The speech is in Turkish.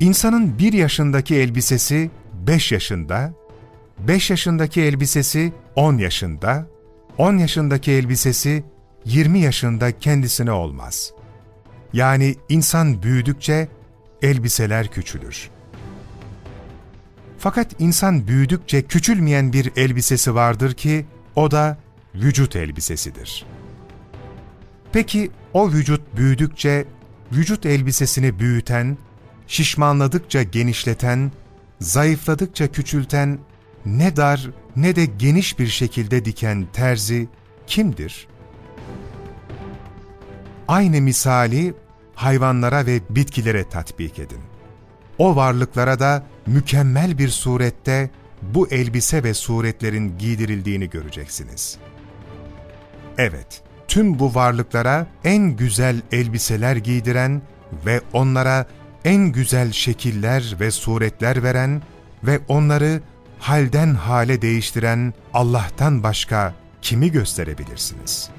İnsanın bir yaşındaki elbisesi 5 yaşında, 5 yaşındaki elbisesi 10 yaşında, 10 yaşındaki elbisesi 20 yaşında kendisine olmaz. Yani insan büyüdükçe elbiseler küçülür. Fakat insan büyüdükçe küçülmeyen bir elbisesi vardır ki o da vücut elbisesidir. Peki o vücut büyüdükçe vücut elbisesini büyüten, şişmanladıkça genişleten, zayıfladıkça küçülten, ne dar ne de geniş bir şekilde diken terzi kimdir? Aynı misali hayvanlara ve bitkilere tatbik edin. O varlıklara da mükemmel bir surette bu elbise ve suretlerin giydirildiğini göreceksiniz. Evet, tüm bu varlıklara en güzel elbiseler giydiren ve onlara en güzel şekiller ve suretler veren ve onları halden hale değiştiren Allah'tan başka kimi gösterebilirsiniz?''